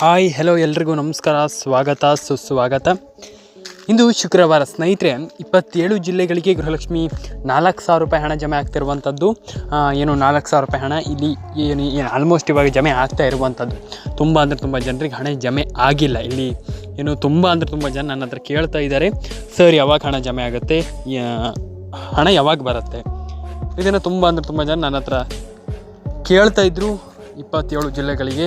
Hi hello ಎಲ್ರಿಗೂ ನಮಸ್ಕಾರ. ಸ್ವಾಗತ, ಸುಸ್ವಾಗತ. ಇಂದು ಶುಕ್ರವಾರ, ಸ್ನೇಹಿತರೆ, ಇಪ್ಪತ್ತೇಳು ಜಿಲ್ಲೆಗಳಿಗೆ ಗೃಹಲಕ್ಷ್ಮಿ ನಾಲ್ಕು ಸಾವಿರ ರೂಪಾಯಿ ಹಣ ಜಮೆ ಆಗ್ತಿರುವಂಥದ್ದು. ಏನು ನಾಲ್ಕು ಸಾವಿರ ರೂಪಾಯಿ ಹಣ ಇಲ್ಲಿ ಏನು ಏನು ಆಲ್ಮೋಸ್ಟ್ ಇವಾಗ ಜಮೆ ಆಗ್ತಾ ಇರುವಂಥದ್ದು. ತುಂಬ ಅಂದರೆ ತುಂಬ ಜನರಿಗೆ ಹಣ ಜಮೆ ಆಗಿಲ್ಲ. ಇಲ್ಲಿ ಏನು ತುಂಬ ಅಂದರೆ ತುಂಬ ಜನ ನನ್ನ ಹತ್ರ ಕೇಳ್ತಾ ಇದ್ದಾರೆ. ಸರ್, ಯಾವಾಗ ಹಣ ಜಮೆ ಆಗುತ್ತೆ? ಹಣ ಯಾವಾಗ ಬರುತ್ತೆ? ಇದನ್ನು ತುಂಬ ಅಂದರೆ ತುಂಬ ಜನ ನನ್ನ ಹತ್ರ ಕೇಳ್ತಾ ಇದ್ರು. ಇಪ್ಪತ್ತೇಳು ಜಿಲ್ಲೆಗಳಿಗೆ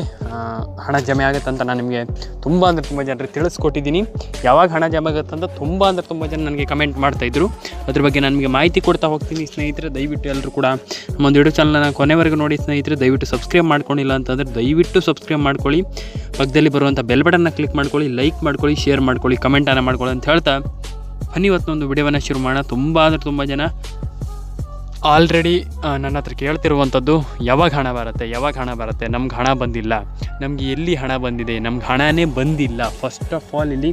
ಹಣ ಜಮೆ ಆಗುತ್ತೆ ಅಂತ ನಾನು ನಿಮಗೆ ತುಂಬ ಅಂದರೆ ತುಂಬ ಜನರಿಗೆ ತಿಳಿಸ್ಕೊಟ್ಟಿದ್ದೀನಿ. ಯಾವಾಗ ಹಣ ಜಮೆ ಆಗುತ್ತೆ ಅಂತ ತುಂಬ ಅಂದರೆ ತುಂಬ ಜನ ನನಗೆ ಕಮೆಂಟ್ ಮಾಡ್ತಾಯಿದ್ರು ಅದ್ರ ಬಗ್ಗೆ ನಾನು ನಿಮಗೆ ಮಾಹಿತಿ ಕೊಡ್ತಾ ಹೋಗ್ತೀನಿ ಸ್ನೇಹಿತರೆ. ದಯವಿಟ್ಟು ಎಲ್ಲರೂ ಕೂಡ ನಮ್ಮ ಯೂಟ್ಯೂಬ್ ಚಾನಲ್ನ ಕೊನೆವರೆಗೂ ನೋಡಿ ಸ್ನೇಹಿತರೆ. ದಯವಿಟ್ಟು ಸಬ್ಸ್ಕ್ರೈಬ್ ಮಾಡ್ಕೊಂಡಿಲ್ಲ ಅಂತಂದರೆ ದಯವಿಟ್ಟು ಸಬ್ಸ್ಕ್ರೈಬ್ ಮಾಡ್ಕೊಳ್ಳಿ. ಪಕ್ಕದಲ್ಲಿ ಬರುವಂಥ ಬೆಲ್ ಬಟನ್ನ ಕ್ಲಿಕ್ ಮಾಡ್ಕೊಳ್ಳಿ ಲೈಕ್ ಮಾಡ್ಕೊಳ್ಳಿ ಶೇರ್ ಮಾಡ್ಕೊಳ್ಳಿ ಕಮೆಂಟನ್ನು ಮಾಡ್ಕೊಳ್ಳಿ ಅಂತ ಹೇಳ್ತಾ ಬನ್ನಿ ಇವತ್ತೊಂದು ವಿಡಿಯೋವನ್ನು ಶುರು ಮಾಡೋಣ. ತುಂಬ ಅಂದರೆ ತುಂಬ ಜನ ಆಲ್ರೆಡಿ ನನ್ನ ಹತ್ರ ಕೇಳ್ತಿರುವಂಥದ್ದು, ಯಾವಾಗ ಹಣ ಬರುತ್ತೆ, ಯಾವಾಗ ಹಣ ಬರುತ್ತೆ, ನಮ್ಗೆ ಹಣ ಬಂದಿಲ್ಲ. ನಮಗೆ ಎಲ್ಲಿ ಹಣ ಬಂದಿದೆ, ನಮ್ಗೆ ಹಣನೇ ಬಂದಿಲ್ಲ. ಫಸ್ಟ್ ಆಫ್ ಆಲ್ ಇಲ್ಲಿ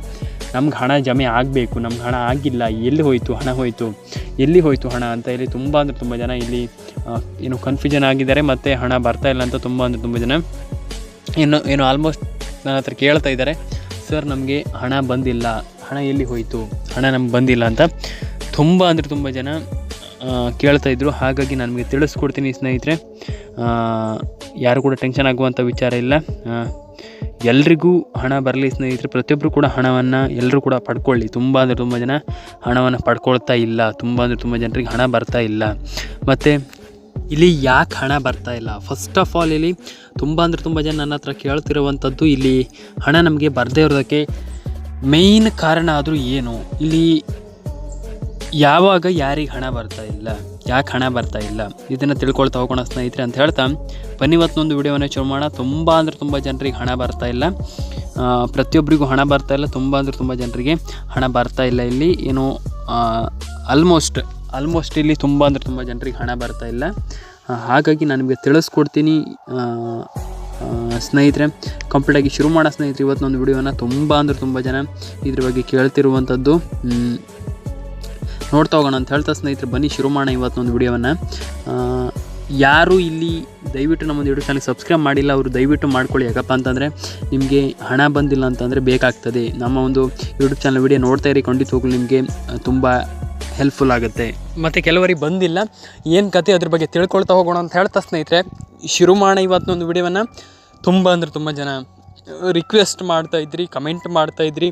ನಮ್ಗೆ ಹಣ ಜಮೆ ಆಗಬೇಕು, ನಮ್ಗೆ ಹಣ ಆಗಿಲ್ಲ. ಎಲ್ಲಿ ಹೋಯಿತು, ಹಣ ಹೋಯಿತು, ಎಲ್ಲಿ ಹೋಯಿತು ಹಣ ಅಂತ ಇಲ್ಲಿ ತುಂಬ ಅಂದರೆ ತುಂಬ ಜನ ಇಲ್ಲಿ ಏನು ಕನ್ಫ್ಯೂಷನ್ ಆಗಿದ್ದಾರೆ ಮತ್ತು ಹಣ ಬರ್ತಾ ಇಲ್ಲ ಅಂತ ತುಂಬ ಅಂದರೆ ತುಂಬ ಜನ ಏನು ಏನು ಆಲ್ಮೋಸ್ಟ್ ನನ್ನ ಹತ್ರ ಕೇಳ್ತಾ ಇದ್ದಾರೆ. ಸರ್ ನಮಗೆ ಹಣ ಬಂದಿಲ್ಲ. ಹಣ ಎಲ್ಲಿ ಹೋಯಿತು? ಹಣ ನಮ್ಗೆ ಬಂದಿಲ್ಲ ಅಂತ. ತುಂಬ ಅಂದರೆ ತುಂಬ ಜನ ಕೇಳ್ತಾ ಇದ್ರು. ಹಾಗಾಗಿ ನನಗೆ ತಿಳಿಸ್ಕೊಡ್ತೀನಿ ಸ್ನೇಹಿತರೆ. ಯಾರು ಕೂಡ ಟೆನ್ಷನ್ ಆಗುವಂಥ ವಿಚಾರ ಇಲ್ಲ. ಎಲ್ರಿಗೂ ಹಣ ಬರಲಿ ಸ್ನೇಹಿತರೆ. ಪ್ರತಿಯೊಬ್ಬರು ಕೂಡ ಹಣವನ್ನು ಎಲ್ಲರೂ ಕೂಡ ಪಡ್ಕೊಳ್ಳಿ. ತುಂಬ ಅಂದರೆ ತುಂಬ ಜನ ಹಣವನ್ನು ಪಡ್ಕೊಳ್ತಾ ಇಲ್ಲ. ತುಂಬ ಅಂದರೆ ತುಂಬ ಜನರಿಗೆ ಹಣ ಬರ್ತಾ ಇಲ್ಲ. ಮತ್ತು ಇಲ್ಲಿ ಯಾಕೆ ಹಣ ಬರ್ತಾ ಇಲ್ಲ? ಫಸ್ಟ್ ಆಫ್ ಆಲ್ ಇಲ್ಲಿ ತುಂಬ ಅಂದರೆ ತುಂಬ ಜನ ನನ್ನ ಹತ್ರ ಕೇಳ್ತಿರುವಂಥದ್ದು ಇಲ್ಲಿ ಹಣ ನಮಗೆ ಬರದೇ ಇರೋದಕ್ಕೆ ಮೇಯ್ನ್ ಕಾರಣ ಆದರೂ ಏನು? ಇಲ್ಲಿ ಯಾವಾಗ ಯಾರಿಗೆ ಹಣ ಬರ್ತಾ ಇಲ್ಲ, ಯಾಕೆ ಹಣ ಬರ್ತಾ ಇಲ್ಲ, ಇದನ್ನು ತಿಳ್ಕೊಳ್ತಾ ಹೋಗೋಣ ಸ್ನೇಹಿತರೆ ಅಂತ ಹೇಳ್ತಾ, ಬನ್ನಿ ಇವತ್ತೊಂದು ವಿಡಿಯೋನ ಶುರು ಮಾಡೋಣ ತುಂಬ ಅಂದರೆ ತುಂಬ ಜನರಿಗೆ ಹಣ ಬರ್ತಾ ಇಲ್ಲ. ಪ್ರತಿಯೊಬ್ಬರಿಗೂ ಹಣ ಬರ್ತಾ ಇಲ್ಲ, ತುಂಬ ಅಂದ್ರೆ ತುಂಬ ಜನರಿಗೆ ಹಣ ಬರ್ತಾ ಇಲ್ಲ ಇಲ್ಲಿ. ಏನು ಆಲ್ಮೋಸ್ಟ್ ಆಲ್ಮೋಸ್ಟ್ ಇಲ್ಲಿ ತುಂಬ ಅಂದರೆ ತುಂಬ ಜನರಿಗೆ ಹಣ ಬರ್ತಾ ಇಲ್ಲ. ಹಾಗಾಗಿ ನಾನು ನಿಮಗೆ ತಿಳಿಸ್ಕೊಡ್ತೀನಿ. ಸ್ನೇಹಿತರೆ ಕಂಪ್ಲೀಟಾಗಿ ಶುರು ಮಾಡೋ ಸ್ನೇಹಿತರೆ ಇವತ್ತೊಂದು ವಿಡಿಯೋನ ತುಂಬ ಅಂದರೆ ತುಂಬ ಜನ ಇದ್ರ ಬಗ್ಗೆ ಕೇಳ್ತಿರುವಂಥದ್ದು ನೋಡ್ತಾ ಹೋಗೋಣ ಅಂತ ಹೇಳ್ತಾ ಸ್ನೇಹಿತರೆ, ಬನ್ನಿ ಶುರು ಮಾಡೋಣ ಇವತ್ತೊಂದು ವಿಡಿಯೋವನ್ನು. ಯಾರು ಇಲ್ಲಿ ದಯವಿಟ್ಟು ನಮ್ಮೊಂದು ಯೂಟ್ಯೂಬ್ ಚಾನಲ್ ಸಬ್ಸ್ಕ್ರೈಬ್ ಮಾಡಿಲ್ಲ, ಅವರು ದಯವಿಟ್ಟು ಮಾಡ್ಕೊಳ್ಳಿ. ಯಾಕಪ್ಪ ಅಂತಂದರೆ, ನಿಮಗೆ ಹಣ ಬಂದಿಲ್ಲ ಅಂತಂದರೆ ಬೇಕಾಗ್ತದೆ. ನಮ್ಮ ಒಂದು ಯೂಟ್ಯೂಬ್ ಚಾನಲ್ ವಿಡಿಯೋ ನೋಡ್ತಾ ಇರಿ ಹೋಗ್ಲಿ, ನಿಮಗೆ ತುಂಬ ಹೆಲ್ಪ್ಫುಲ್ ಆಗುತ್ತೆ. ಮತ್ತು ಕೆಲವರಿಗೆ ಬಂದಿಲ್ಲ, ಏನು ಕತೆ ಅದ್ರ ಬಗ್ಗೆ ತಿಳ್ಕೊಳ್ತಾ ಹೋಗೋಣ ಅಂತ ಹೇಳ್ತಾ ಸ್ನೇಹಿತರೆ ಶುರು ಮಾಡೋಣ ಇವತ್ತೊಂದು ವಿಡಿಯೋವನ್ನು ತುಂಬ ಅಂದರೆ ತುಂಬ ಜನ ರಿಕ್ವೆಸ್ಟ್ ಮಾಡ್ತಾಯಿದ್ರಿ ಕಮೆಂಟ್ ಮಾಡ್ತಾ ಇದ್ರಿ.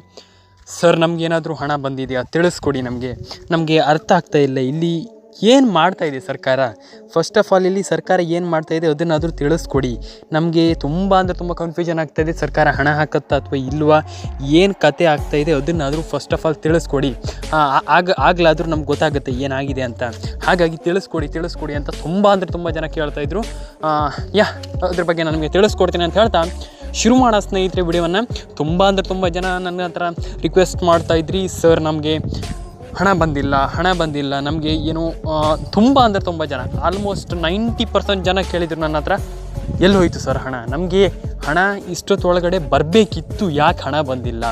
ಸರ್ ನಮಗೇನಾದರೂ ಹಣ ಬಂದಿದೆಯಾ? ತಿಳಿಸ್ಕೊಡಿ ನಮಗೆ. ನಮಗೆ ಅರ್ಥ ಆಗ್ತಾ ಇಲ್ಲ. ಇಲ್ಲಿ ಏನು ಇದೆ ಸರ್ಕಾರ? ಫಸ್ಟ್ ಆಫ್ ಆಲ್ ಇಲ್ಲಿ ಸರ್ಕಾರ ಏನು ಮಾಡ್ತಾ ಇದೆ ಅದನ್ನಾದರೂ ತಿಳಿಸ್ಕೊಡಿ. ನಮಗೆ ತುಂಬ ಅಂದರೆ ತುಂಬ ಕನ್ಫ್ಯೂಷನ್ ಆಗ್ತಾ ಇದೆ. ಸರ್ಕಾರ ಹಣ ಹಾಕುತ್ತಾ ಅಥವಾ ಇಲ್ವಾ? ಏನು ಕತೆ ಇದೆ ಅದನ್ನಾದರೂ ಫಸ್ಟ್ ಆಫ್ ಆಲ್ ತಿಳಿಸ್ಕೊಡಿ. ಆಗ, ಆಗಲಾದರೂ ನಮ್ಗೆ ಗೊತ್ತಾಗುತ್ತೆ ಏನಾಗಿದೆ ಅಂತ. ಹಾಗಾಗಿ ತಿಳಿಸ್ಕೊಡಿ ತಿಳಿಸ್ಕೊಡಿ ಅಂತ ತುಂಬ ಅಂದರೆ ತುಂಬ ಜನ ಕೇಳ್ತಾ ಇದ್ರು. ಯಾ, ಅದ್ರ ಬಗ್ಗೆ ನನಗೆ ತಿಳಿಸ್ಕೊಡ್ತೀನಿ ಅಂತ ಹೇಳ್ತಾ ಶುರು ಮಾಡೋ ಸ್ನೇಹಿತರೆ ವಿಡಿಯೋವನ್ನು ತುಂಬ ಅಂದರೆ ತುಂಬ ಜನ ನನ್ನ ಹತ್ರ ರಿಕ್ವೆಸ್ಟ್ ಮಾಡ್ತಾಯಿದ್ರಿ ಸರ್ ನಮಗೆ ಹಣ ಬಂದಿಲ್ಲ ಹಣ ಬಂದಿಲ್ಲ, ನಮಗೆ ಏನು ತುಂಬ ಅಂದರೆ ತುಂಬ ಜನ ಆಲ್ಮೋಸ್ಟ್ ನೈಂಟಿ ಪರ್ಸೆಂಟ್ ಜನ ಕೇಳಿದರು ನನ್ನ ಹತ್ರ, ಎಲ್ಲಿ ಹೋಯಿತು ಸರ್ ಹಣ? ನಮಗೆ ಹಣ ಇಷ್ಟೊತ್ತೊಳಗಡೆ ಬರಬೇಕಿತ್ತು, ಯಾಕೆ ಹಣ ಬಂದಿಲ್ಲ?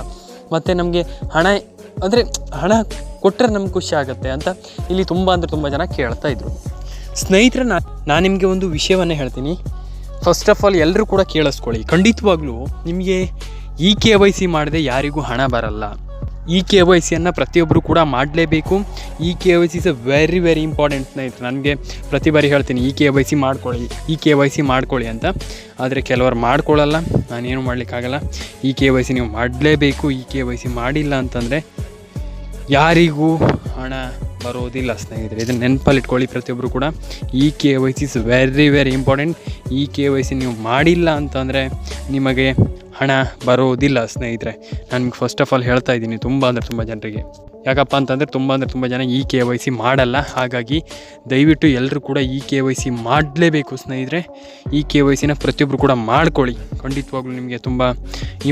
ಮತ್ತು ನಮಗೆ ಹಣ, ಅಂದರೆ ಹಣ ಕೊಟ್ಟರೆ ನಮ್ಗೆ ಖುಷಿ ಆಗುತ್ತೆ ಅಂತ ಇಲ್ಲಿ ತುಂಬ ಅಂದರೆ ತುಂಬ ಜನ ಕೇಳ್ತಾ ಇದ್ರು. ಸ್ನೇಹಿತರೆ ನಾನು ನಿಮಗೆ ಒಂದು ವಿಷಯವನ್ನೇ ಹೇಳ್ತೀನಿ. ಫಸ್ಟ್ ಆಫ್ ಆಲ್ ಎಲ್ಲರೂ ಕೂಡ ಕೇಳಿಸ್ಕೊಳ್ಳಿ. ಖಂಡಿತವಾಗ್ಲೂ ನಿಮಗೆ ಈ ಕೆ ವೈ ಸಿ ಮಾಡದೆ ಯಾರಿಗೂ ಹಣ ಬರಲ್ಲ. ಇ ಕೆ ವೈ ಸಿಯನ್ನು ಪ್ರತಿಯೊಬ್ಬರು ಕೂಡ ಮಾಡಲೇಬೇಕು. ಈ K Y C is a very very important ಸ್ನೇಹಿತರೆ ನನಗೆ ಪ್ರತಿ ಬಾರಿ ಹೇಳ್ತೀನಿ, ಈ ಕೆ ವೈ ಸಿ ಮಾಡ್ಕೊಳ್ಳಿ, ಈ ಕೆ ವೈ ಸಿ ಮಾಡ್ಕೊಳ್ಳಿ ಅಂತ. ಆದರೆ ಕೆಲವರು ಮಾಡ್ಕೊಳ್ಳಲ್ಲ, ನಾನೇನು ಮಾಡಲಿಕ್ಕಾಗಲ್ಲ. ಈ ಕೆ ವೈ ಸಿ ನೀವು ಮಾಡಲೇಬೇಕು, ಈ ಕೆ ವೈ ಸಿ ಮಾಡಿಲ್ಲ ಅಂತಂದರೆ ಯಾರಿಗೂ ಹಣ ಬರೋದಿಲ್ಲ ಸ್ನೇಹಿತರೆ. ಇದನ್ನು ನೆನಪಲ್ಲಿ ಇಟ್ಕೊಳ್ಳಿ ಪ್ರತಿಯೊಬ್ಬರು ಕೂಡ. ಈ K Y C is very very important ಈ ಕೆ ವೈ ಸಿ ನೀವು ಮಾಡಿಲ್ಲ ಅಂತಂದರೆ ನಿಮಗೆ ಹಣ ಬರೋದಿಲ್ಲ ಸ್ನೇಹಿತರೆ. ನಾನು ಫಸ್ಟ್ ಆಫ್ ಆಲ್ ಹೇಳ್ತಾ ಇದ್ದೀನಿ, ತುಂಬ ಅಂದರೆ ತುಂಬ ಜನರಿಗೆ. ಯಾಕಪ್ಪ ಅಂತಂದರೆ ತುಂಬ ಅಂದರೆ ತುಂಬ ಜನ ಈ ಕೆ ವೈ ಸಿ ಮಾಡಲ್ಲ. ಹಾಗಾಗಿ ದಯವಿಟ್ಟು ಎಲ್ಲರೂ ಕೂಡ ಈ ಕೆ ವೈ ಸಿ ಮಾಡಲೇಬೇಕು ಸ್ನೇಹಿತರೆ. ಈ ಕೆ ವೈ ಸಿನ ಪ್ರತಿಯೊಬ್ಬರು ಕೂಡ ಮಾಡ್ಕೊಳ್ಳಿ. ಖಂಡಿತವಾಗ್ಲೂ ನಿಮಗೆ ತುಂಬ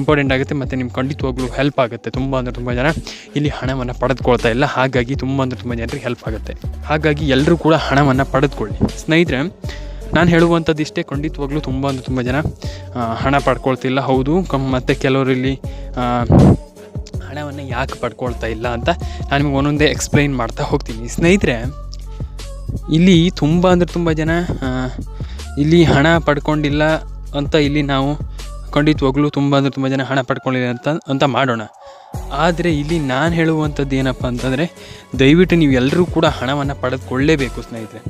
ಇಂಪಾರ್ಟೆಂಟ್ ಆಗುತ್ತೆ ಮತ್ತು ನಿಮ್ಗೆ ಖಂಡಿತವಾಗ್ಲೂ ಹೆಲ್ಪ್ ಆಗುತ್ತೆ. ತುಂಬ ಅಂದರೆ ತುಂಬ ಜನ ಇಲ್ಲಿ ಹಣವನ್ನು ಪಡೆದುಕೊಳ್ತಾ ಇಲ್ಲ. ಹಾಗಾಗಿ ತುಂಬ ಅಂದರೆ ತುಂಬ ಜನರಿಗೆ ಹೆಲ್ಪ್ ಆಗುತ್ತೆ. ಹಾಗಾಗಿ ಎಲ್ಲರೂ ಕೂಡ ಹಣವನ್ನು ಪಡೆದುಕೊಳ್ಳಿ. ಸ್ನೇಹಿತರೆ ನಾನು ಹೇಳುವಂಥದ್ದು ಇಷ್ಟೇ. ಖಂಡಿತವಾಗ್ಲೂ ತುಂಬ ಅಂದರೆ ತುಂಬ ಜನ ಹಣ ಪಡ್ಕೊಳ್ತಿಲ್ಲ. ಹೌದು. ಕಮ್ ಮತ್ತು ಕೆಲವರು ಇಲ್ಲಿ ಆ, ಹಣವನ್ನು ಯಾಕೆ ಪಡ್ಕೊಳ್ತಾ ಇಲ್ಲ ಅಂತ ನಾನು ನಿಮಗೆ ಒಂದೊಂದೇ ಎಕ್ಸ್ಪ್ಲೈನ್ ಮಾಡ್ತಾ ಹೋಗ್ತೀನಿ. ಸ್ನೇಹಿತರೆ, ಇಲ್ಲಿ ತುಂಬ ಅಂದರೆ ತುಂಬ ಜನ ಇಲ್ಲಿ ಹಣ ಪಡ್ಕೊಂಡಿಲ್ಲ ಅಂತ ಇಲ್ಲಿ ನಾವು ಖಂಡಿತವಾಗ್ಲೂ ತುಂಬ ಅಂದರೆ ತುಂಬ ಜನ ಹಣ ಪಡ್ಕೊಂಡಿಲ್ಲ ಅಂತ ಅಂತ ಮಾಡೋಣ. ಆದರೆ ಇಲ್ಲಿ ನಾನು ಹೇಳುವಂಥದ್ದು ಏನಪ್ಪ ಅಂತಂದರೆ, ದಯವಿಟ್ಟು ನೀವು ಎಲ್ಲರೂ ಕೂಡ ಹಣವನ್ನು ಪಡೆದುಕೊಳ್ಳೇಬೇಕು ಸ್ನೇಹಿತರೆ.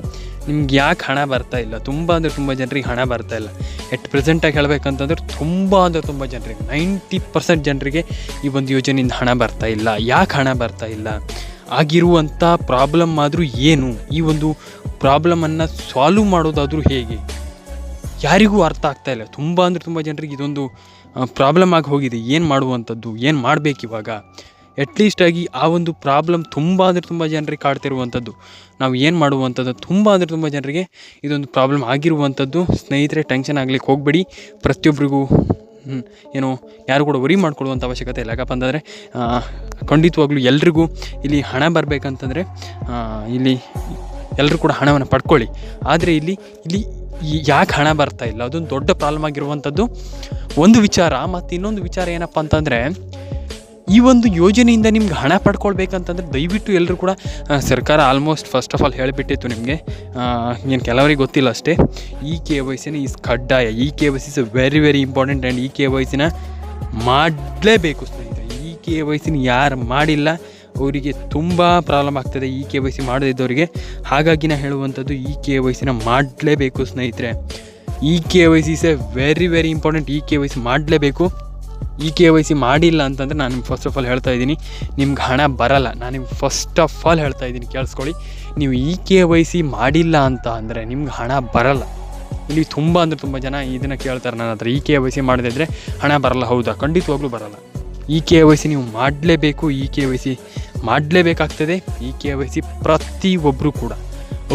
ನಿಮ್ಗೆ ಯಾಕೆ ಹಣ ಬರ್ತಾ ಇಲ್ಲ? ತುಂಬ ಅಂದರೆ ತುಂಬ ಜನರಿಗೆ ಹಣ ಬರ್ತಾ ಇಲ್ಲ. ಎಟ್ ಪ್ರೆಸೆಂಟಾಗಿ ಹೇಳಬೇಕಂತಂದ್ರೆ ತುಂಬ ಅಂದರೆ ತುಂಬ ಜನರಿಗೆ ನೈಂಟಿ ಪರ್ಸೆಂಟ್ ಜನರಿಗೆ ಈ ಒಂದು ಯೋಜನೆಯಿಂದ ಹಣ ಬರ್ತಾ ಇಲ್ಲ. ಯಾಕೆ ಹಣ ಬರ್ತಾ ಇಲ್ಲ? ಆಗಿರುವಂಥ ಪ್ರಾಬ್ಲಮ್ ಆದರೂ ಏನು? ಈ ಒಂದು ಪ್ರಾಬ್ಲಮನ್ನು ಸಾಲ್ವ್ ಮಾಡೋದಾದರೂ ಹೇಗೆ? ಯಾರಿಗೂ ಅರ್ಥ ಆಗ್ತಾ ಇಲ್ಲ. ತುಂಬ ಅಂದರೆ ತುಂಬ ಜನರಿಗೆ ಇದೊಂದು ಪ್ರಾಬ್ಲಮ್ ಆಗಿ ಹೋಗಿದೆ. ಏನು ಮಾಡುವಂಥದ್ದು? ಏನು ಮಾಡಬೇಕು ಇವಾಗ ಅಟ್ಲೀಸ್ಟ್ ಆಗಿ ಆ ಒಂದು ಪ್ರಾಬ್ಲಮ್ ತುಂಬ ಅಂದರೆ ತುಂಬ ಜನರಿಗೆ ಕಾಡ್ತಿರುವಂಥದ್ದು. ನಾವು ಏನು ಮಾಡುವಂಥದ್ದು? ತುಂಬ ಅಂದರೆ ತುಂಬ ಜನರಿಗೆ ಇದೊಂದು ಪ್ರಾಬ್ಲಮ್ ಆಗಿರುವಂಥದ್ದು. ಸ್ನೇಹಿತರೆ ಟೆನ್ಷನ್ ಆಗಲಿಕ್ಕೆ ಹೋಗಬೇಡಿ. ಪ್ರತಿಯೊಬ್ಬರಿಗೂ ಏನು ಯಾರು ಕೂಡ ವರಿ ಮಾಡ್ಕೊಳ್ಳುವಂಥ ಅವಶ್ಯಕತೆ ಇಲ್ಲ. ಯಾಕಪ್ಪ ಅಂತಂದರೆ ಖಂಡಿತವಾಗ್ಲೂ ಎಲ್ರಿಗೂ ಇಲ್ಲಿ ಹಣ ಬರಬೇಕಂತಂದರೆ ಇಲ್ಲಿ ಎಲ್ಲರೂ ಕೂಡ ಹಣವನ್ನು ಪಡ್ಕೊಳ್ಳಿ. ಆದರೆ ಇಲ್ಲಿ ಇಲ್ಲಿ ಯಾಕೆ ಹಣ ಬರ್ತಾ ಇಲ್ಲ? ಅದೊಂದು ದೊಡ್ಡ ಪ್ರಾಬ್ಲಮ್ ಆಗಿರುವಂಥದ್ದು. ಒಂದು ವಿಚಾರ, ಮತ್ತು ಇನ್ನೊಂದು ವಿಚಾರ ಏನಪ್ಪ ಅಂತಂದರೆ ಈ ಒಂದು ಯೋಜನೆಯಿಂದ ನಿಮ್ಗೆ ಹಣ ಪಡ್ಕೊಳ್ಬೇಕಂತಂದ್ರೆ ದಯವಿಟ್ಟು ಎಲ್ಲರೂ ಕೂಡ ಸರ್ಕಾರ ಆಲ್ಮೋಸ್ಟ್ ಫಸ್ಟ್ ಆಫ್ ಆಲ್ ಹೇಳಿಬಿಟ್ಟಿತ್ತು ನಿಮಗೆ. ಏನು ಕೆಲವರಿಗೆ ಗೊತ್ತಿಲ್ಲ ಅಷ್ಟೇ. ಈ ಕೆ ವೈ ಸಿನ ಈಸ್ ಕಡ್ಡಾಯ, ಈ K Y C is very very important and ಈ ಕೆ ವೈ ಸಿನ ಮಾಡಲೇಬೇಕು ಸ್ನೇಹಿತರೆ. ಈ ಕೆ ವೈ ಸಿನ ಯಾರು ಮಾಡಿಲ್ಲ, ಅವರಿಗೆ ತುಂಬ ಪ್ರಾಬ್ಲಮ್ ಆಗ್ತದೆ ಈ ಕೆ ವೈ ಸಿ ಮಾಡದಿದ್ದವರಿಗೆ. ಹಾಗಾಗಿ ನಾನು ಹೇಳುವಂಥದ್ದು ಈ ಕೆ ವೈ ಸಿನ ಮಾಡಲೇಬೇಕು ಸ್ನೇಹಿತರೆ. ಈ K Y C is a very very important ಈ ಕೆ ವೈ ಸಿ ಮಾಡಲೇಬೇಕು. ಈ ಕೆ ವೈ ಸಿ ಮಾಡಿಲ್ಲ ಅಂತಂದರೆ ನಾನು ನಿಮ್ಗೆ ಫಸ್ಟ್ ಆಫ್ ಆಲ್ ಹೇಳ್ತಾ ಇದ್ದೀನಿ, ನಿಮ್ಗೆ ಹಣ ಬರಲ್ಲ. ನಾನು ನಿಮ್ಗೆ ಫಸ್ಟ್ ಆಫ್ ಆಲ್ ಹೇಳ್ತಾ ಇದ್ದೀನಿ, ಕೇಳಿಸ್ಕೊಳ್ಳಿ. ನೀವು ಇ ಕೆ ವೈ ಸಿ ಮಾಡಿಲ್ಲ ಅಂತ ಅಂದರೆ ನಿಮ್ಗೆ ಹಣ ಬರಲ್ಲ. ಇಲ್ಲಿ ತುಂಬ ಅಂದರೆ ತುಂಬ ಜನ ಇದನ್ನು ಕೇಳ್ತಾರೆ ನನ್ನ ಹತ್ರ, ಈ ಕೆ ವೈ ಸಿ ಮಾಡದಿದ್ದರೆ ಹಣ ಬರಲ್ಲ. ಹೌದಾ? ಖಂಡಿತವಾಗ್ಲೂ ಬರಲ್ಲ. ಈ ಕೆ ವೈ ಸಿ ನೀವು ಮಾಡಲೇಬೇಕು, ಈ ಕೆ ವೈ ಸಿ ಮಾಡಲೇಬೇಕಾಗ್ತದೆ, ಈ ಕೆ ವೈ ಸಿ ಪ್ರತಿಯೊಬ್ಬರು ಕೂಡ.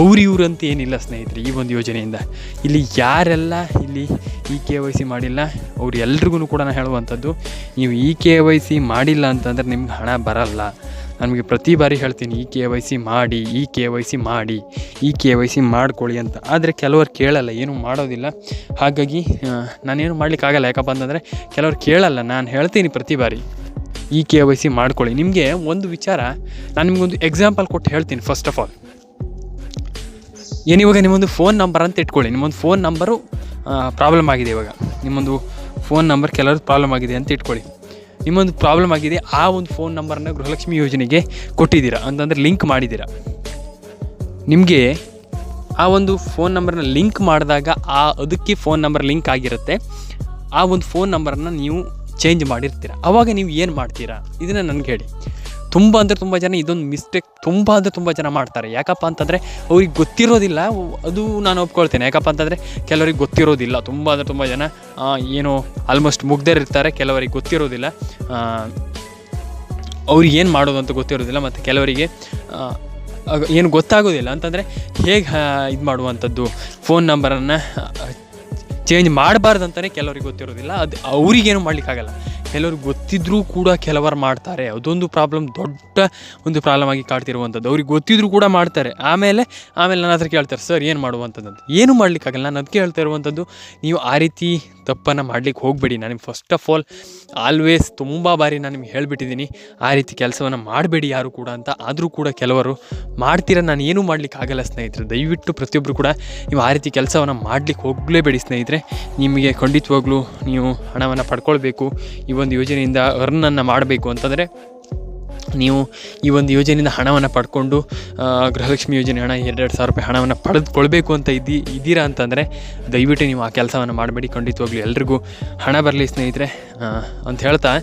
ಅವ್ರು ಇವ್ರು ಅಂತ ಏನಿಲ್ಲ ಸ್ನೇಹಿತರೆ ಈ ಒಂದು ಯೋಜನೆಯಿಂದ. ಇಲ್ಲಿ ಯಾರೆಲ್ಲ ಇಲ್ಲಿ ಈ ಕೆ ವೈ ಸಿ ಮಾಡಿಲ್ಲ, ಅವ್ರು ಎಲ್ರಿಗೂ ಕೂಡ ನಾನು ಹೇಳುವಂಥದ್ದು, ನೀವು ಈ ಕೆ ವೈ ಸಿ ಮಾಡಿಲ್ಲ ಅಂತಂದರೆ ನಿಮ್ಗೆ ಹಣ ಬರಲ್ಲ. ನಮಗೆ ಪ್ರತಿ ಬಾರಿ ಹೇಳ್ತೀನಿ, ಈ ಕೆ ವೈ ಸಿ ಮಾಡಿ, ಈ ಕೆ ವೈ ಸಿ ಮಾಡಿ, ಈ ಕೆ ವೈ ಸಿ ಮಾಡ್ಕೊಳ್ಳಿ ಅಂತ. ಆದರೆ ಕೆಲವರು ಕೇಳಲ್ಲ, ಏನು ಮಾಡೋದಿಲ್ಲ. ಹಾಗಾಗಿ ನಾನೇನು ಮಾಡಲಿಕ್ಕಾಗಲ್ಲ ಯಾಕಪ್ಪ ಅಂತಂದರೆ ಕೆಲವರು ಕೇಳಲ್ಲ, ನಾನು ಹೇಳ್ತೀನಿ ಪ್ರತಿ ಬಾರಿ. ಈ ಕೆ ವೈ ಸಿ ಮಾಡ್ಕೊಳ್ಳಿ. ನಿಮಗೆ ಒಂದು ವಿಚಾರ, ನಾನು ನಿಮಗೊಂದು ಎಕ್ಸಾಂಪಲ್ ಕೊಟ್ಟು ಹೇಳ್ತೀನಿ ಫಸ್ಟ್ ಆಫ್ ಆಲ್ ಏನು ಇವಾಗ ನಿಮ್ಮೊಂದು ಫೋನ್ ನಂಬರ್ ಅಂತ ಇಟ್ಕೊಳ್ಳಿ. ನಿಮ್ಮೊಂದು ಫೋನ್ ನಂಬರು ಪ್ರಾಬ್ಲಮ್ ಆಗಿದೆ ಇವಾಗ. ನಿಮ್ಮೊಂದು ಫೋನ್ ನಂಬರ್ ಕೆಲವ್ರದ್ದು ಪ್ರಾಬ್ಲಮ್ ಆಗಿದೆ ಅಂತ ಇಟ್ಕೊಳ್ಳಿ. ನಿಮ್ಮೊಂದು ಪ್ರಾಬ್ಲಮ್ ಆಗಿದೆ, ಆ ಒಂದು ಫೋನ್ ನಂಬರನ್ನ ಗೃಹಲಕ್ಷ್ಮಿ ಯೋಜನೆಗೆ ಕೊಟ್ಟಿದ್ದೀರಾ? ಅಂತಂದರೆ ಲಿಂಕ್ ಮಾಡಿದ್ದೀರಾ? ನಿಮಗೆ ಆ ಒಂದು ಫೋನ್ ನಂಬರ್ನ ಲಿಂಕ್ ಮಾಡಿದಾಗ ಆ, ಅದಕ್ಕೆ ಫೋನ್ ನಂಬರ್ ಲಿಂಕ್ ಆಗಿರುತ್ತೆ. ಆ ಒಂದು ಫೋನ್ ನಂಬರನ್ನು ನೀವು ಚೇಂಜ್ ಮಾಡಿರ್ತೀರ? ಆವಾಗ ನೀವು ಏನು ಮಾಡ್ತೀರಾ? ಇದನ್ನು ನನಗೆ ಹೇಳಿ. ತುಂಬ ಅಂದರೆ ತುಂಬ ಜನ ಇದೊಂದು ಮಿಸ್ಟೇಕ್ ತುಂಬ ಅಂದರೆ ತುಂಬ ಜನ ಮಾಡ್ತಾರೆ. ಯಾಕಪ್ಪ ಅಂತಂದರೆ ಅವ್ರಿಗೆ ಗೊತ್ತಿರೋದಿಲ್ಲ, ಅದು ನಾನು ಒಪ್ಕೊಳ್ತೇನೆ. ಯಾಕಪ್ಪ ಅಂತಂದರೆ ಕೆಲವರಿಗೆ ಗೊತ್ತಿರೋದಿಲ್ಲ. ತುಂಬ ಅಂದರೆ ತುಂಬ ಜನ ಏನು ಆಲ್ಮೋಸ್ಟ್ ಮುಗ್ದರಿರ್ತಾರೆ ಕೆಲವರಿಗೆ ಗೊತ್ತಿರೋದಿಲ್ಲ. ಅವ್ರಿಗೆ ಏನು ಮಾಡೋದು ಅಂತ ಗೊತ್ತಿರೋದಿಲ್ಲ. ಮತ್ತು ಕೆಲವರಿಗೆ ಏನು ಗೊತ್ತಾಗೋದಿಲ್ಲ. ಅಂತಂದರೆ ಹೇಗೆ ಇದು ಮಾಡುವಂಥದ್ದು? ಫೋನ್ ನಂಬರನ್ನು ಚೇಂಜ್ ಮಾಡಬಾರ್ದು ಅಂತಲೇ ಕೆಲವ್ರಿಗೆ ಗೊತ್ತಿರೋದಿಲ್ಲ. ಅದು ಅವ್ರಿಗೇನು ಮಾಡಲಿಕ್ಕಾಗಲ್ಲ. ಕೆಲವ್ರಿಗೆ ಗೊತ್ತಿದ್ರೂ ಕೂಡ ಕೆಲವರು ಮಾಡ್ತಾರೆ. ಅದೊಂದು ಪ್ರಾಬ್ಲಮ್ ದೊಡ್ಡ ಒಂದು ಪ್ರಾಬ್ಲಮ್ ಆಗಿ ಕಾಡ್ತಿರುವಂಥದ್ದು ಅವ್ರಿಗೆ ಗೊತ್ತಿದ್ರೂ ಕೂಡ ಮಾಡ್ತಾರೆ. ಆಮೇಲೆ ಆಮೇಲೆ ನನ್ನ ಹತ್ರ ಕೇಳ್ತಾರೆ, ಸರ್, ಏನು ಮಾಡುವಂಥದ್ದು ಅಂತ ಏನು ಮಾಡಲಿಕ್ಕಾಗಲ್ಲ. ನಾನು ಅದಕ್ಕೆ ಹೇಳ್ತಾ ಇರುವಂಥದ್ದು ನೀವು ಆ ರೀತಿ ತಪ್ಪನ್ನು ಮಾಡ್ಲಿಕ್ಕೆ ಹೋಗಬೇಡಿ. ನಾನು ಫಸ್ಟ್ ಆಫ್ ಆಲ್ ಆಲ್ವೇಸ್ ತುಂಬ ಬಾರಿ ನಾನು ನಿಮ್ಗೆ ಹೇಳಿಬಿಟ್ಟಿದ್ದೀನಿ, ಆ ರೀತಿ ಕೆಲಸವನ್ನು ಮಾಡಬೇಡಿ ಯಾರು ಕೂಡ ಅಂತ. ಆದರೂ ಕೂಡ ಕೆಲವರು ಮಾಡ್ತೀರ? ನಾನು ಏನೂ ಮಾಡ್ಲಿಕ್ಕೆ ಆಗಲ್ಲ ಸ್ನೇಹಿತರೆ. ದಯವಿಟ್ಟು ಪ್ರತಿಯೊಬ್ಬರು ಕೂಡ ನೀವು ಆ ರೀತಿ ಕೆಲಸವನ್ನು ಮಾಡ್ಲಿಕ್ಕೆ ಹೋಗಲೇಬೇಡಿ ಸ್ನೇಹಿತರೆ. ನಿಮಗೆ ಖಂಡಿತವಾಗ್ಲೂ ನೀವು ಹಣವನ್ನು ಪಡ್ಕೊಳ್ಬೇಕು. ಈ ಒಂದು ಯೋಜನೆಯಿಂದ ಅರ್ನನ್ನು ಮಾಡಬೇಕು ಅಂತಂದರೆ ನೀವು ಈ ಒಂದು ಯೋಜನೆಯಿಂದ ಹಣವನ್ನು ಪಡ್ಕೊಂಡು ಗೃಹಲಕ್ಷ್ಮಿ ಯೋಜನೆ ಹಣ, ಎರಡೆರಡು ಸಾವಿರ ರೂಪಾಯಿ ಹಣವನ್ನು ಪಡೆದುಕೊಳ್ಬೇಕು ಅಂತ ಇದ್ದಿ, ಇದ್ದೀರಾ ಅಂತಂದರೆ ದಯವಿಟ್ಟು ನೀವು ಆ ಕೆಲಸವನ್ನು ಮಾಡಬೇಡಿ. ಖಂಡಿತವಾಗ್ಲೂ ಎಲ್ರಿಗೂ ಹಣ ಬರಲಿ ಸ್ನೇಹಿತರೆ. ಅಂತ ಹೇಳ್ತಾ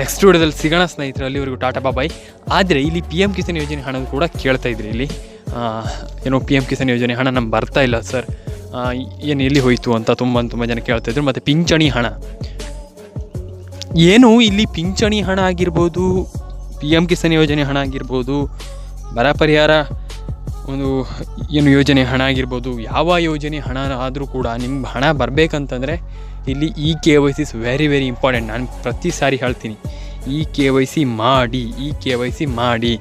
ನೆಕ್ಸ್ಟ್ ವಿಡಿಯೋದಲ್ಲಿ ಸಿಗೋಣ ಸ್ನೇಹಿತರೆ. ಅಲ್ಲಿವರೆಗೂ ಟಾಟಾ ಬಾಬಾಯ್ ಆದರೆ ಇಲ್ಲಿ ಪಿ ಎಂ ಕಿಸಾನ್ ಯೋಜನೆ ಹಣ ಕೂಡ ಕೇಳ್ತಾ ಇದ್ರಿ ಇಲ್ಲಿ. ಏನೋ ಪಿ ಎಂ ಕಿಸಾನ್ ಯೋಜನೆ ಹಣ ನಮ್ಗೆ ಬರ್ತಾ ಇಲ್ಲ ಸರ್. ಏನು ಎಲ್ಲಿ ಹೋಯಿತು ಅಂತ ತುಂಬ ತುಂಬ ಜನ ಕೇಳ್ತಾಯಿದ್ರು ಮತ್ತು ಪಿಂಚಣಿ ಹಣ. ಏನು ಇಲ್ಲಿ ಪಿಂಚಣಿ ಹಣ ಆಗಿರ್ಬೋದು ಪಿ ಎಂ ಕಿಸಾನ್ ಯೋಜನೆ ಹಣ ಆಗಿರ್ಬೋದು, ಬರ ಪರಿಹಾರ ಒಂದು ಏನು ಯೋಜನೆ ಹಣ ಆಗಿರ್ಬೋದು, ಯಾವ ಯೋಜನೆ ಹಣ ಆದರೂ ಕೂಡ ನಿಮ್ಗೆ ಹಣ ಬರಬೇಕಂತಂದರೆ ಇಲ್ಲಿ E K Y C is very very important ನಾನು ಪ್ರತಿ ಸಾರಿ ಹೇಳ್ತೀನಿ ಇ ಕೆ ವೈ ಸಿ ಮಾಡಿ ಇ ಕೆ ವೈ ಸಿ ಮಾಡಿ.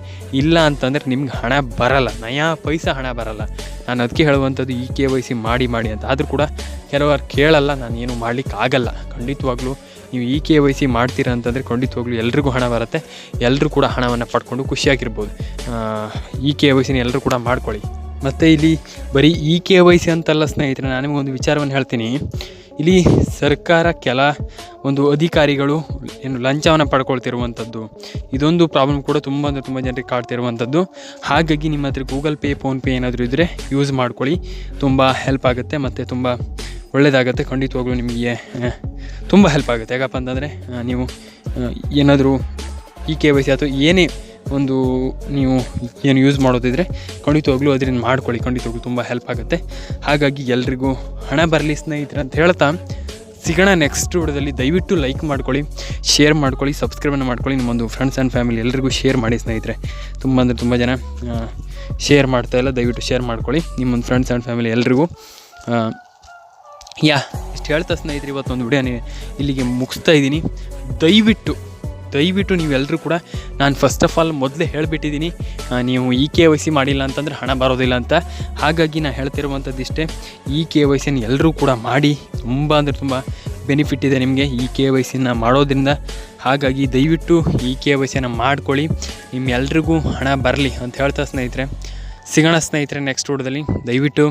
ಇಲ್ಲ ಅಂತಂದರೆ ನಿಮ್ಗೆ ಹಣ ಬರಲ್ಲ, ನಯಾ ಪೈಸಾ ಹಣ ಬರಲ್ಲ. ನಾನು ಅದಕ್ಕೆ ಹೇಳುವಂಥದ್ದು ಇ ಕೆ ವೈ ಸಿ ಮಾಡಿ ಮಾಡಿ ಅಂತ. ಆದರೂ ಕೂಡ ಕೆಲವರು ಕೇಳಲ್ಲ, ನಾನು ಏನು ಮಾಡ್ಲಿಕ್ಕೆ ಆಗಲ್ಲ ಖಂಡಿತವಾಗ್ಲೂ ನೀವು ಇ ಕೆ ವೈ ಸಿ ಮಾಡ್ತೀರಾ ಅಂತಂದರೆ ಖಂಡಿತವಾಗ್ಲೂ ಎಲ್ರಿಗೂ ಹಣ ಬರುತ್ತೆ. ಎಲ್ಲರೂ ಕೂಡ ಹಣವನ್ನು ಪಡ್ಕೊಂಡು ಖುಷಿಯಾಗಿರ್ಬೋದು. ಇ ಕೆ ವೈ ಸಿನ ಎಲ್ಲರೂ ಕೂಡ ಮಾಡ್ಕೊಳ್ಳಿ. ಮತ್ತು ಇಲ್ಲಿ ಬರೀ ಇ ಕೆ ವೈ ಸಿ ಅಂತಲ್ಲ ಸ್ನೇಹಿತರೆ, ನಾನು ನಿಮಗೊಂದು ವಿಚಾರವನ್ನು ಹೇಳ್ತೀನಿ. ಇಲ್ಲಿ ಸರ್ಕಾರ ಕೆಲ ಒಂದು ಅಧಿಕಾರಿಗಳು ಏನು ಲಂಚವನ್ನು ಪಡ್ಕೊಳ್ತಿರುವಂಥದ್ದು, ಇದೊಂದು ಪ್ರಾಬ್ಲಮ್ ಕೂಡ ತುಂಬ ಅಂದರೆ ತುಂಬ ಜನರಿಗೆ ಕಾಡ್ತಿರುವಂಥದ್ದು. ಹಾಗಾಗಿ ನಿಮ್ಮ ಹತ್ರ ಗೂಗಲ್ ಪೇ ಫೋನ್ಪೇ ಏನಾದರೂ ಇದ್ದರೆ ಯೂಸ್ ಮಾಡ್ಕೊಳ್ಳಿ. ತುಂಬ ಹೆಲ್ಪ್ ಆಗುತ್ತೆ ಮತ್ತು ತುಂಬ ಒಳ್ಳೆಯದಾಗುತ್ತೆ ಖಂಡಿತವಾಗ್ಲೂ ನಿಮಗೆ ತುಂಬ ಹೆಲ್ಪ್ ಆಗುತ್ತೆ. ಯಾಕಪ್ಪ ಅಂತಂದರೆ ನೀವು ಏನಾದರೂ ಈ ಕೆ ವೈ ಸಿ ಅಥವಾ ಏನೇ ಒಂದು ನೀವು ಏನು ಯೂಸ್ ಮಾಡೋದಿದ್ರೆ ಖಂಡಿತವಾಗ್ಲೂ ಅದರಿಂದ ಮಾಡ್ಕೊಳ್ಳಿ. ಖಂಡಿತವಾಗ್ಲೂ ತುಂಬ ಹೆಲ್ಪ್ ಆಗುತ್ತೆ. ಹಾಗಾಗಿ ಎಲ್ರಿಗೂ ಹಣ ಬರಲಿ ಸ್ನೇಹಿತರೆ ಅಂತ ಹೇಳ್ತಾ ಸಿಗೋಣ ನೆಕ್ಸ್ಟ್ ವಿಡಿಯೋದಲ್ಲಿ. ದಯವಿಟ್ಟು ಲೈಕ್ ಮಾಡ್ಕೊಳ್ಳಿ ಶೇರ್ ಮಾಡ್ಕೊಳ್ಳಿ ಸಬ್ಸ್ಕ್ರೈಬನ್ನು ಮಾಡ್ಕೊಳ್ಳಿ. ನಿಮ್ಮೊಂದು ಫ್ರೆಂಡ್ಸ್ ಆ್ಯಂಡ್ ಫ್ಯಾಮಿಲಿ ಎಲ್ರಿಗೂ ಶೇರ್ ಮಾಡಿ ಸ್ನೇಹಿತರೆ. ತುಂಬ ಅಂದರೆ ತುಂಬ ಜನ ಶೇರ್ ಮಾಡ್ತಾ ಇಲ್ಲ. ದಯವಿಟ್ಟು ಶೇರ್ ಮಾಡ್ಕೊಳ್ಳಿ. ನಿಮ್ಮೊಂದು ಫ್ರೆಂಡ್ಸ್ ಆ್ಯಂಡ್ ಫ್ಯಾಮಿಲಿ ಎಲ್ರಿಗೂ ಯಾ, ಇಷ್ಟು ಹೇಳ್ತಾ ಸ್ನೇಹಿತರೆ ಇವತ್ತು ಇವತ್ತೊಂದು ವಿಡಿಯೋನೇ ಇಲ್ಲಿಗೆ ಮುಗಿಸ್ತಾ ಇದ್ದೀನಿ. ದಯವಿಟ್ಟು ದಯವಿಟ್ಟು ನೀವೆಲ್ಲರೂ ಕೂಡ ನಾನು ಫಸ್ಟ್ ಆಫ್ ಆಲ್ ಮೊದಲೇ ಹೇಳಿಬಿಟ್ಟಿದ್ದೀನಿ ನೀವು ಇ ಕೆ ವೈ ಸಿ ಮಾಡಿಲ್ಲ ಅಂತಂದರೆ ಹಣ ಬರೋದಿಲ್ಲ ಅಂತ. ಹಾಗಾಗಿ ನಾನು ಹೇಳ್ತಿರುವಂಥದ್ದು ಇಷ್ಟೇ ಇ ಕೆ ವೈ ಸಿನ ಎಲ್ಲರೂ ಕೂಡ ಮಾಡಿ, ತುಂಬ ಅಂದರೆ ತುಂಬ ಬೆನಿಫಿಟ್ ಇದೆ ನಿಮಗೆ ಈ ಕೆ ವೈ ಸಿನ ಮಾಡೋದ್ರಿಂದ. ಹಾಗಾಗಿ ದಯವಿಟ್ಟು ಈ ಕೆ ವೈ ಸಿನ ಮಾಡ್ಕೊಳ್ಳಿ, ನಿಮ್ಮೆಲ್ರಿಗೂ ಹಣ ಬರಲಿ ಅಂತ ಹೇಳ್ತಾ ಸ್ನೇಹಿತರೆ. ಸಿಗೋಣ ಸ್ನೇಹಿತರೆ ನೆಕ್ಸ್ಟ್ ವಿಡಿಯೋದಲ್ಲಿ, ದಯವಿಟ್ಟು.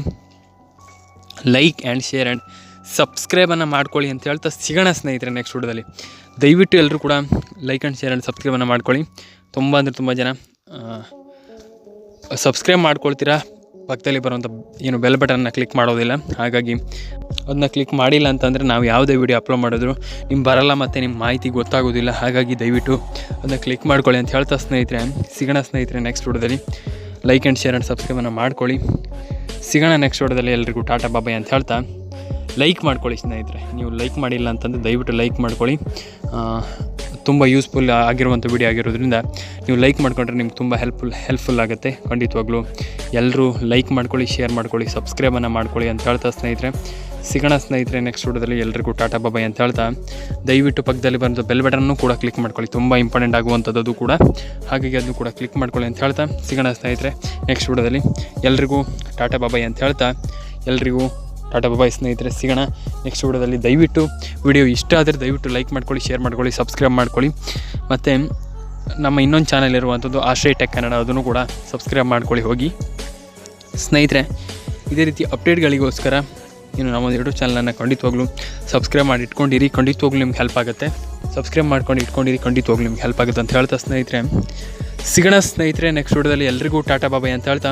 ಲೈಕ್ ಆ್ಯಂಡ್ ಶೇರ್ ಆ್ಯಂಡ್ ಸಬ್ಸ್ಕ್ರೈಬನ್ನು ಮಾಡ್ಕೊಳ್ಳಿ ಅಂತ ಹೇಳ್ತಾ ಸಿಗೋಣ ಸ್ನೇಹಿತರೆ ನೆಕ್ಸ್ಟ್ ವಿಡಿಯೋದಲ್ಲಿ. ದಯವಿಟ್ಟು ಎಲ್ಲರೂ ಕೂಡ ಲೈಕ್ ಆ್ಯಂಡ್ ಶೇರ್ ಆ್ಯಂಡ್ ಸಬ್ಸ್ಕ್ರೈಬನ್ನು ಮಾಡ್ಕೊಳ್ಳಿ. ತುಂಬ ಅಂದರೆ ತುಂಬ ಜನ ಸಬ್ಸ್ಕ್ರೈಬ್ ಮಾಡ್ಕೊಳ್ತೀರಾ? ಪಕ್ಕದಲ್ಲಿ ಬರುವಂಥ ಏನು ಬೆಲ್ ಬಟನ್ನ ಕ್ಲಿಕ್ ಮಾಡೋದಿಲ್ಲ. ಹಾಗಾಗಿ ಅದನ್ನ ಕ್ಲಿಕ್ ಮಾಡಿಲ್ಲ ಅಂತಂದರೆ ನಾವು ಯಾವುದೇ ವಿಡಿಯೋ ಅಪ್ಲೋಡ್ ಮಾಡಿದ್ರು ನಿಮ್ಗೆ ಬರಲ್ಲ ಮತ್ತು ನಿಮ್ಮ ಮಾಹಿತಿ ಗೊತ್ತಾಗೋದಿಲ್ಲ. ಹಾಗಾಗಿ ದಯವಿಟ್ಟು ಅದನ್ನ ಕ್ಲಿಕ್ ಮಾಡ್ಕೊಳ್ಳಿ ಅಂತ ಹೇಳ್ತಾ ಸ್ನೇಹಿತರೆ. ಸಿಗೋಣ ಸ್ನೇಹಿತರೆ ನೆಕ್ಸ್ಟ್ ವಿಡಿಯೋದಲ್ಲಿ. ಲೈಕ್ ಆ್ಯಂಡ್ ಶೇರ್ ಆ್ಯಂಡ್ ಸಬ್ಸ್ಕ್ರೈಬನ್ನು ಮಾಡ್ಕೊಳ್ಳಿ. ಸಿಗೋಣ ನೆಕ್ಸ್ಟ್ ವಿಡಿಯೋದಲ್ಲಿ ಎಲ್ರಿಗೂ ಟಾಟಾ ಬಾಬಾಯ್ ಅಂತ ಹೇಳ್ತಾ. ಲೈಕ್ ಮಾಡ್ಕೊಳ್ಳಿ ಸ್ನೇಹಿತರೆ. ನೀವು ಲೈಕ್ ಮಾಡಿಲ್ಲ ಅಂತಂದರೆ ದಯವಿಟ್ಟು ಲೈಕ್ ಮಾಡ್ಕೊಳ್ಳಿ. ತುಂಬ ಯೂಸ್ಫುಲ್ ಆಗಿರುವಂಥ ವಿಡಿಯೋ ಆಗಿರೋದ್ರಿಂದ ನೀವು ಲೈಕ್ ಮಾಡ್ಕೊಂಡ್ರೆ ನಿಮ್ಗೆ ತುಂಬ ಹೆಲ್ಪ್ಫುಲ್ ಹೆಲ್ಪ್ಫುಲ್ ಆಗುತ್ತೆ. ಖಂಡಿತವಾಗ್ಲೂ ಎಲ್ಲರೂ ಲೈಕ್ ಮಾಡ್ಕೊಳ್ಳಿ ಶೇರ್ ಮಾಡ್ಕೊಳ್ಳಿ ಸಬ್ಸ್ಕ್ರೈಬನ್ನು ಮಾಡ್ಕೊಳ್ಳಿ ಅಂತ ಹೇಳ್ತಾ ಸ್ನೇಹಿತರೆ. ಸಿಗೋಣ ಸ್ನೇಹಿತರೆ ನೆಕ್ಸ್ಟ್ ವಿಡಿಯೋದಲ್ಲಿ. ಎಲ್ರಿಗೂ ಟಾಟಾ ಬಾಬಾಯ್ ಅಂತ ಹೇಳ್ತಾ. ದಯವಿಟ್ಟು ಪಕ್ಕದಲ್ಲಿ ಬಂದ ಬೆಲ್ ಬಟನ್ನು ಕೂಡ ಕ್ಲಿಕ್ ಮಾಡ್ಕೊಳ್ಳಿ. ತುಂಬ ಇಂಪಾರ್ಟೆಂಟ್ ಆಗುವಂಥದ್ದು ಕೂಡ. ಹಾಗಾಗಿ ಅದನ್ನು ಕೂಡ ಕ್ಲಿಕ್ ಮಾಡ್ಕೊಳ್ಳಿ ಅಂತ ಹೇಳ್ತಾ ಸಿಗೋಣ ಸ್ನೇಹಿತರೆ. ನೆಕ್ಸ್ಟ್ ವಿಡಿಯೋದಲ್ಲಿ ಎಲ್ರಿಗೂ ಟಾಟಾ ಬಾಬಾಯ್ ಅಂತ ಹೇಳ್ತಾ. ಎಲ್ರಿಗೂ ಟಾಟಾ ಬಾಬಾಯ್ ಸ್ನೇಹಿತರೆ, ಸಿಗೋಣ ನೆಕ್ಸ್ಟ್ ವಿಡಿಯೋದಲ್ಲಿ. ದಯವಿಟ್ಟು ವಿಡಿಯೋ ಇಷ್ಟ ಆದರೆ ದಯವಿಟ್ಟು ಲೈಕ್ ಮಾಡ್ಕೊಳ್ಳಿ ಶೇರ್ ಮಾಡ್ಕೊಳ್ಳಿ ಸಬ್ಸ್ಕ್ರೈಬ್ ಮಾಡ್ಕೊಳ್ಳಿ. ಮತ್ತು ನಮ್ಮ ಇನ್ನೊಂದು ಚಾನಲ್ ಇರುವಂಥದ್ದು ಆಶ್ರಯ ಟೆಕ್ ಕನ್ನಡ ಅದನ್ನು ಕೂಡ ಸಬ್ಸ್ಕ್ರೈಬ್ ಮಾಡ್ಕೊಳ್ಳಿ ಹೋಗಿ. ಸ್ನೇಹಿತರೆ, ಇದೇ ರೀತಿ ಅಪ್ಡೇಟ್ಗಳಿಗೋಸ್ಕರ ಇನ್ನು ನಮ್ಮ ಯೂಟ್ಯೂಬ್ ಚಾನಲನ್ನು ಖಂಡಿತವಾಗ್ಲೂ ಸಬ್ಸ್ಕ್ರೈಬ್ ಮಾಡಿ ಇಟ್ಕೊಂಡಿರಿ. ಖಂಡಿತವಾಗ್ಲೂ ನಿಮ್ಗೆ ಹೆಲ್ಪ್ ಆಗುತ್ತೆ. ಸಬ್ಸ್ಕ್ರೈಬ್ ಮಾಡ್ಕೊಂಡು ಇಟ್ಕೊಂಡಿರಿ. ಖಂಡಿತವಾಗ್ಲೂ ನಿಮ್ಗೆ ಹೆಲ್ಪ್ ಆಗುತ್ತೆ ಅಂತ ಹೇಳ್ತಾ ಸ್ನೇಹಿತರೆ. ಸಿಗೋಣ ಸ್ನೇಹಿತರೆ ನೆಕ್ಸ್ಟ್ ವಿಡಿಯೋದಲ್ಲಿ ಎಲ್ರಿಗೂ ಟಾಟಾ ಬಾಬಾಯ್ ಅಂತ ಹೇಳ್ತಾ.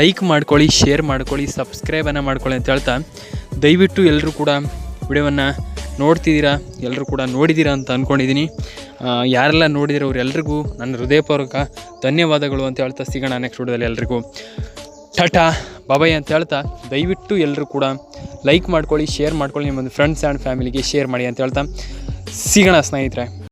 ಲೈಕ್ ಮಾಡ್ಕೊಳ್ಳಿ ಶೇರ್ ಮಾಡ್ಕೊಳ್ಳಿ ಸಬ್ಸ್ಕ್ರೈಬನ್ನು ಮಾಡ್ಕೊಳ್ಳಿ ಅಂತ ಹೇಳ್ತಾ. ದಯವಿಟ್ಟು ಎಲ್ಲರೂ ಕೂಡ ವಿಡಿಯೋವನ್ನು ನೋಡ್ತಿದ್ದೀರಾ ಎಲ್ಲರೂ ಕೂಡ ನೋಡಿದ್ದೀರಾ ಅಂತ ಅಂದ್ಕೊಂಡಿದ್ದೀನಿ ಯಾರೆಲ್ಲ ನೋಡಿದಿರೋ ಅವರೆಲ್ಲರಿಗೂ ನನ್ನ ಹೃದಯಪೂರ್ವಕ ಧನ್ಯವಾದಗಳು ಅಂತ ಹೇಳ್ತಾ ಸಿಗೋಣ ನೆಕ್ಸ್ಟ್ ವಿಡಿಯೋದಲ್ಲಿ ಎಲ್ರಿಗೂ. ಟಾಟಾ ಬಾಬಾಯ್ ಅಂತ ಹೇಳ್ತಾ ದಯವಿಟ್ಟು ಎಲ್ಲರೂ ಕೂಡ ಲೈಕ್ ಮಾಡ್ಕೊಳ್ಳಿ ಶೇರ್ ಮಾಡ್ಕೊಳ್ಳಿ ನಿಮ್ಮೊಂದು ಫ್ರೆಂಡ್ಸ್ ಆ್ಯಂಡ್ ಫ್ಯಾಮಿಲಿಗೆ ಶೇರ್ ಮಾಡಿ ಅಂತ ಹೇಳ್ತಾ. ಸಿಗೋಣ ಸ್ನೇಹಿತರೆ.